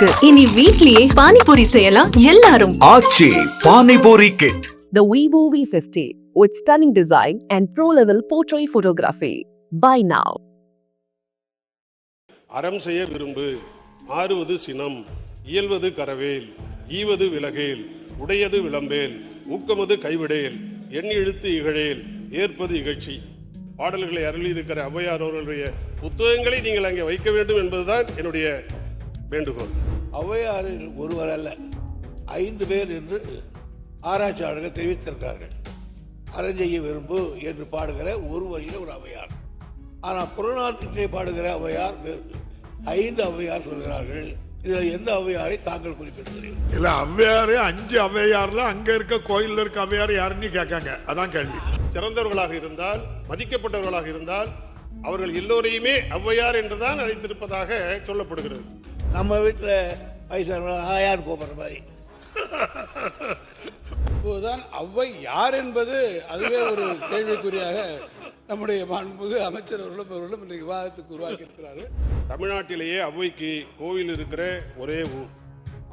இருக்கு இனி வீட்லயே பானிபூரி செய்யலாம் எல்லாரும் Aachi panipuri kit The Vivo V50 with stunning design and pro-level portrait photography. Buy now. அறம் செய்ய விரும்பு ஆறுவது சினம் இயல்வது கரவேல் ஈவது விலகேல் உடையது விளம்பேல் ஊக்கமது கைவிடேல் எண் இழுத்து இகழேல் ஏற்பது இகழ்ச்சி பாடல்களை அருளியிருக்கிற ஔவையார் அவர்களுடைய புத்தகங்களை நீங்கள் அங்கே வைக்க வேண்டும் என்பதுதான் என்னுடைய வேண்டுகோள். ஔவையாரில் ஒருவர் அல்ல ஐந்து பேர் என்று ஆராய்ச்சியாளர்கள் தெரிவித்திருக்கிறார்கள். அறஞ்செய்ய விரும்பு என்று பாடுகிற ஒரு வரியில் ஒரு ஔவையார் ஆனால் புறநானூற்றிலே பாடுகிற ஔவையார் ஐந்து ஔவையார் சொல்கிறார்கள் இதில் எந்த ஔவையாரை தாங்கள் குறிப்பிடுகிறீர்கள்? இல்ல ஔவையாரு அஞ்சு ஔவையார்ல அங்க இருக்க கோயில்ல இருக்க ஔவையார் யாருன்னு கேட்காங்க. அதான் கேள்வி. சிறந்தவர்களாக இருந்தால் மதிக்கப்பட்டவர்களாக இருந்தால் அவர்கள் எல்லோரையுமே ஔவையார் என்றுதான் அழைத்திருப்பதாக சொல்லப்படுகிறது. நம்ம வீட்டில் வயசான ஆயான்னு கூப்பிட்ற மாதிரி. இப்போதுதான் அவ்வை யார் என்பது அதுவே ஒரு கேள்விக்குறியாக நம்முடைய மாண்புமிகு அமைச்சர் அவர்களும் அவர்களும் இன்றைக்கு விவாதத்துக்கு உருவாக்கி இருக்கிறார்கள் தமிழ்நாட்டிலேயே ஔவைக்கு கோவில் இருக்கிற ஒரே ஊர்.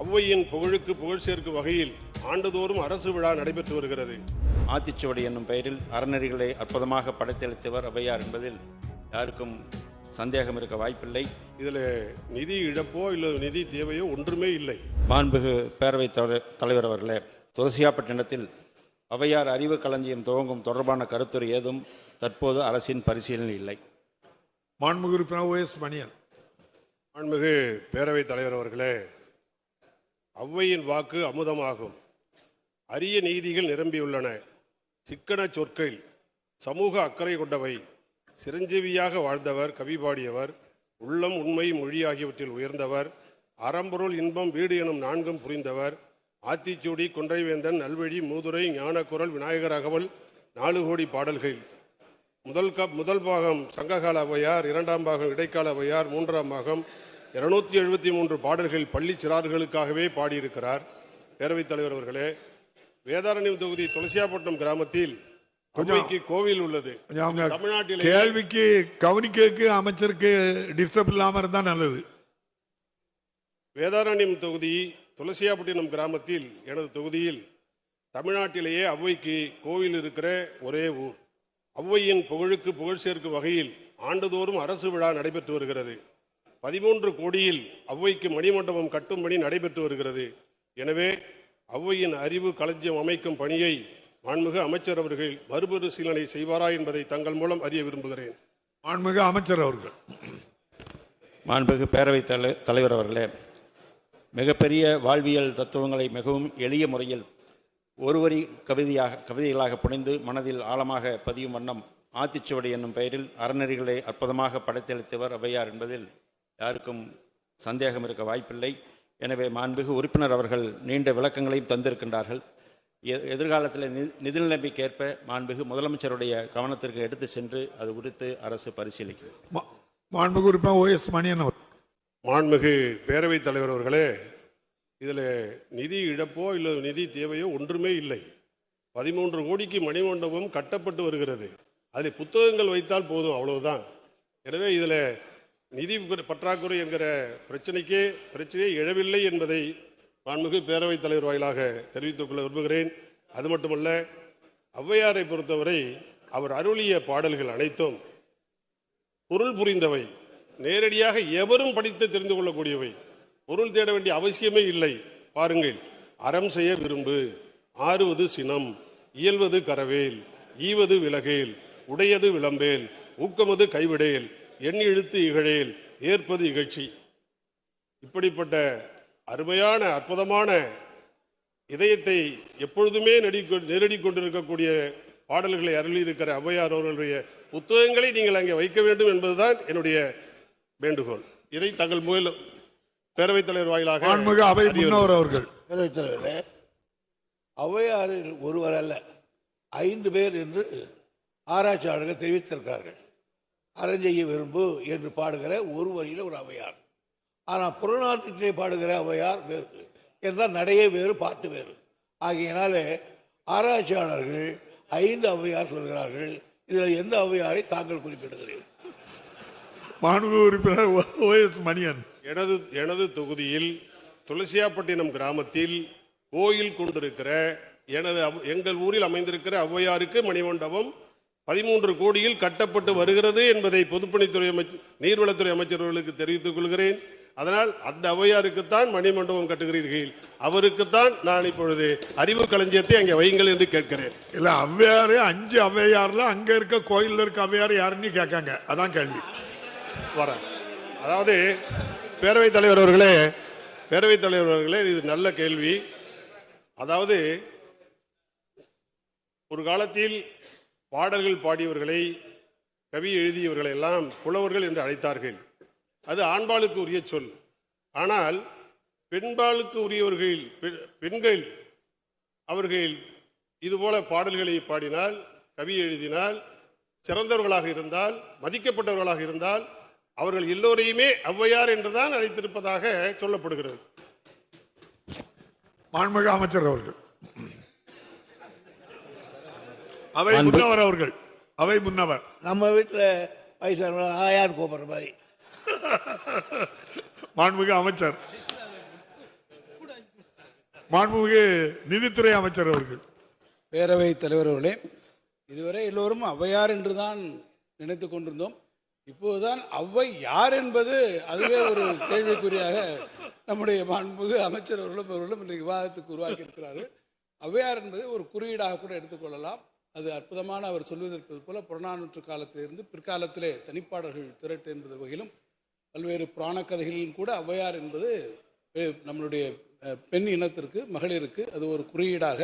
ஔவையின் புகழுக்கு புகழ் சேர்க்கும் வகையில் ஆண்டுதோறும் அரசு விழா நடைபெற்று வருகிறது. ஆத்திச்சுவடி என்னும் பெயரில் அறநெறிகளை அற்புதமாக படைத்தளித்தவர் ஔவையார் என்பதில் யாருக்கும் சந்தேகம் இருக்க வாய்ப்பில்லை. இதில் நிதி இழப்போ இல்லை நிதி தேவையோ ஒன்றுமே இல்லை. மாண்புகு பேரவைத் தலை- தலைவர் அவர்களே துளசியாப்பட்டினத்தில் ஔவையார் அறிவு களஞ்சியம் துவங்கும் தொடர்பான கருத்துரை ஏதும் தற்போது அரசின் பரிசீலனை இல்லை. மாண்புமிகு உறுப்பினர் ஓஎஸ் மணியன். மாண்புமிகு பேரவைத் தலைவர் அவர்களே ஔவையின் வாக்கு அமுதமாகும். அரிய நீதிகள் நிரம்பியுள்ளன. சிக்கன சொற்கள் சமூக அக்கறை கொண்டவை. சிரஞ்சீவியாக வாழ்ந்தவர் கவி பாடியவர் உள்ளம் உண்மை மொழி ஆகியவற்றில் உயர்ந்தவர் அறம்பொருள் இன்பம் வீடு எனும் நான்கும் புரிந்தவர் ஆத்திச்சூடி கொன்றைவேந்தன் நல்வழி மூதுரை ஞானக்குரல் விநாயகராகவல் நாலு கோடி பாடல்கள். முதல் க முதல் பாகம் சங்ககால அவையார் இரண்டாம் பாகம் இடைக்கால அவையார் மூன்றாம் பாகம் இருநூத்தி எழுபத்தி மூன்று பாடல்கள் பள்ளி சிறார்களுக்காகவே பாடியிருக்கிறார். பேரவைத் தலைவர் அவர்களே வேதாரண்யம் தொகுதி துளசியாப்பட்டினம் கிராமத்தில் ஔவைக்கு கோவில் உள்ளது. கொஞ்சம் தமிழ்நாட்டிலே கேள்விக்கு கவனிக்கிறதுக்கு அமைச்சருக்கு டிஸ்டர்ப் இல்லாம இருந்தா நல்லது. வேதாரண்யம் தொகுதி துளசியாப்பட்டினம் கிராமத்தில் எனது தொகுதியில் தமிழ்நாட்டிலேயே ஔவைக்கு கோவில் இருக்கிற ஒரே ஊர். ஔவையின் புகழுக்கு புகழ் சேர்க்கும் வகையில் ஆண்டுதோறும் அரசு விழா நடைபெற்று வருகிறது. பதிமூன்று கோடியில் ஔவைக்கு மணிமண்டபம் கட்டும் பணி நடைபெற்று வருகிறது. எனவே ஔவையின் அறிவு களஞ்சியம் அமைக்கும் பணியை மாண்புமிகு அமைச்சர் அவர்கள் மறுபரிசீலனை செய்வாரா என்பதை தங்கள் மூலம் அறிய விரும்புகிறேன். மாண்புமிகு அமைச்சர் அவர்கள். மாண்புகு பேரவைத் தலை தலைவர் அவர்களே மிகப்பெரிய வாழ்வியல் தத்துவங்களை மிகவும் எளிய முறையில் ஒரு வரி கவிதையாக கவிதைகளாக புனைந்து மனதில் ஆழமாக பதியும் வண்ணம் ஆத்திச்சுவடி என்னும் பெயரில் அறநெறிகளை அற்புதமாக படைத்தளித்தவர் ஔவையார் என்பதில் யாருக்கும் சந்தேகம் இருக்க வாய்ப்பில்லை. எனவே மாண்புகு உறுப்பினர் அவர்கள் நீண்ட விளக்கங்களையும் தந்திருக்கின்றார்கள். எதிர்காலத்தில் நி நிதி நிலைமைக்கு ஏற்ப மாண்புகு முதலமைச்சருடைய கவனத்திற்கு எடுத்து சென்று அது குறித்து அரசு பரிசீலிக்கும். மா- மாண்புமிகு உறுப்பினர் ஓஎஸ் மணியன் அவர் மாண்புமிகு பேரவைத் தலைவர் அவர்களே இதில் நிதி இழப்போ இல்லை நிதி தேவையோ ஒன்றுமே இல்லை. பதிமூன்று கோடிக்கு மணிமண்டபம் கட்டப்பட்டு வருகிறது. அதில் புத்தகங்கள் வைத்தால் போதும் அவ்வளவுதான். எனவே இதில் நிதி பற்றாக்குறை என்கிற பிரச்சனைக்கே பிரச்சனையே எழவில்லை என்பதை மாண்புமிகு பேரவைத் தலைவர் வாயிலாக தெரிவித்துக் கொள்ள விரும்புகிறேன். அது மட்டுமல்ல ஔவையாரை பொறுத்தவரை அவர் அருளிய பாடல்கள் அனைத்தும் பொருள் புரிந்தவை. நேரடியாக எவரும் படித்து தெரிந்து கொள்ளக்கூடியவை. பொருள் தேட வேண்டிய அவசியமே இல்லை. பாருங்கள் அறம் செய்ய விரும்பு ஆறுவது சினம் இயல்வது கரவேல் ஈவது விலகேல் உடையது விளம்பேல் ஊக்கமது கைவிடேல் எண்ணி இழுத்து இகழேல் ஏற்பது இகழ்ச்சி. இப்படிப்பட்ட அருமையான அற்புதமான இதயத்தை எப்பொழுதுமே நெடி நெருடி கொண்டிருக்கக்கூடிய பாடல்களை அருளியிருக்கிற ஔவையார் அவர்களுடைய புத்தகங்களை நீங்கள் அங்கே வைக்க வேண்டும் என்பதுதான் என்னுடைய வேண்டுகோள். இதை தங்கள் முயல் பேரவைத் தலைவர் வாயிலாக அவை முன்னவர் அவர்கள். பேரவைத் தலைவரே ஔவையாரில் ஒருவர் அல்ல ஐந்து பேர் என்று ஆராய்ச்சியாளர்கள் தெரிவித்திருக்கிறார்கள். அறஞ்செய்ய விரும்பு என்று பாடுகிற ஒரு வரியில் ஒரு ஔவையார். ஆனால் புறநானூற்றிலே பாடுகிற ஔவையார் வேறு என்றால் நடையே வேறு பாட்டு வேறு. ஆகையினாலே ஆராய்ச்சியாளர்கள் ஐந்து ஔவையார் சொல்கிறார்கள் இதில் எந்த ஔவையாரை தாங்கள் குறிப்பிடுகிறீர்கள்? மாண்புமிகு உறுப்பினர் ஓஎஸ் மணியன். எனது எனது தொகுதியில் துளசியாப்பட்டினம் கிராமத்தில் கோயில் கொண்டிருக்கிற எனது அவ்- எங்கள் ஊரில் அமைந்திருக்கிற ஔவையாருக்கு மணிமண்டபம் பதிமூன்று கோடியில் கட்டப்பட்டு வருகிறது என்பதை பொதுப்பணித்துறை அமைச்சர் நீர்வளத்துறை அமைச்சர்களுக்கு தெரிவித்துக் கொள்கிறேன். அதனால் அந்த ஔவையாருக்குத்தான் மணிமண்டபம் கட்டுகிறீர்கள். அவருக்குத்தான் நான் இப்பொழுது அறிவு களஞ்சியத்தை அங்கே வையுங்கள் என்று கேட்கிறேன். இல்ல ஔவையாரு அஞ்சு ஔவையார்ல அங்க இருக்க கோயில்ல இருக்க ஔவையார் யாருன்னு கேட்காங்க. அதான் கேள்வி. வரேன் அதாவது பேரவைத் தலைவர் அவர்களே பேரவைத் தலைவர் அவர்களே இது நல்ல கேள்வி. அதாவது ஒரு காலத்தில் பாடல்கள் பாடியவர்களை கவி எழுதியவர்களை எல்லாம் புலவர்கள் என்று அழைத்தார்கள். அது ஆண்பாளுக்கு உரிய சொல். ஆனால் பெண்பாளுக்கு உரியவர்கள் பெண்கள் அவர்கள் இதுபோல பாடல்களை பாடினால் கவி எழுதினால் சிறந்தவர்களாக இருந்தால் மதிக்கப்பட்டவர்களாக இருந்தால் அவர்கள் எல்லோரையுமே ஔவையார் என்றுதான் அழைத்திருப்பதாக சொல்லப்படுகிறது. மாண்புமிகு அமைச்சர் அவர்கள். அவை முன்னவர் அவர்கள். அவை முன்னவர். நம்ம வீட்டில் வயசான ஆயார் கூப்பிட்ற மாதிரி. மாண்புமிகு அமைச்சர். மாண்புமிகு நிதித்துறை அமைச்சர் அவர்கள். பேரவை தலைவர் அவர்களே இதுவரை எல்லோரும் ஔவையார் என்று தான் நினைத்து கொண்டிருந்தோம். இப்போதுதான் ஔவை யார் என்பது அதுவே ஒரு கேள்விக்குறியாக நம்முடைய மாண்புமிகு அமைச்சர் அவர்களும் அவர்களும் இன்றைக்கு விவாதத்துக்கு உருவாக்கி இருக்கிறார்கள் ஔவையார் என்பது ஒரு குறியீடாக கூட எடுத்துக்கொள்ளலாம் அது அற்புதமான அவர் சொல்வதற்கு போல புறநானூற்று காலத்திலிருந்து பிற்காலத்திலே தனிப்பாடல்கள் திரட்டு என்பது வகையிலும் பல்வேறு புராண கதைகளிலும் கூட ஔவையார் என்பது நம்மளுடைய பெண் இனத்திற்கு மகளிருக்கு அது ஒரு குறியீடாக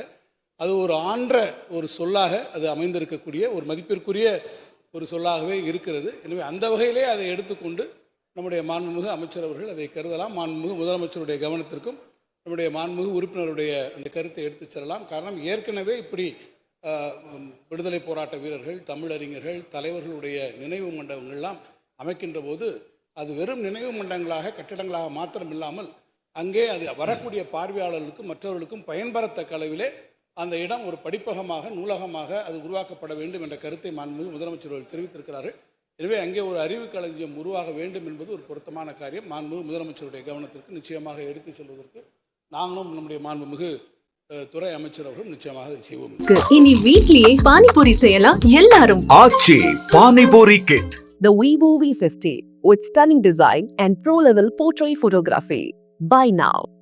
அது ஒரு ஆன்ற ஒரு சொல்லாக அது அமைந்திருக்கக்கூடிய ஒரு மதிப்பிற்குரிய ஒரு சொல்லாகவே இருக்கிறது. எனவே அந்த வகையிலே அதை எடுத்துக்கொண்டு நம்முடைய மாண்புமிகு அமைச்சர் அவர்கள் அதை கருதலாம். மாண்புமிகு முதலமைச்சருடைய கவனத்திற்கும் நம்முடைய மாண்புமிகு உறுப்பினருடைய அந்த கருத்தை எடுத்துச் செல்லலாம். காரணம் ஏற்கனவே இப்படி விடுதலை போராட்ட வீரர்கள் தமிழறிஞர்கள் தலைவர்களுடைய நினைவு மண்டபங்கள்லாம் அமைக்கின்ற போது அது வெறும் நினைவு மண்டபங்களாக கட்டிடங்களாக மாத்திரம் இல்லாமல் அங்கே அது வரக்கூடிய பார்வையாளர்களுக்கும் மற்றவர்களுக்கும் பயன்பெறத்தக்க அளவிலே அந்த இடம் ஒரு படிப்பகமாக நூலகமாக அது உருவாக்கப்பட வேண்டும் என்ற கருத்தை மாண்புமிகு முதலமைச்சர் அவர்கள் தெரிவித்திருக்கிறார்கள் எனவே அங்கே ஒரு அறிவு களஞ்சியம் உருவாக வேண்டும் என்பது ஒரு பொருத்தமான காரியம். மாண்புமிகு முதலமைச்சருடைய கவனத்திற்கு நிச்சயமாக எடுத்துச் செல்வதற்கு நாங்களும் நம்முடைய மாண்புமிகு துறை அமைச்சர் அவர்களும் நிச்சயமாக செய்வோம். இனி வீட்லயே பானிபூரி செய்யலாம் எல்லாரும். Aachi panipuri kit. The Vivo V50 with stunning design and pro level portrait photography. Buy now.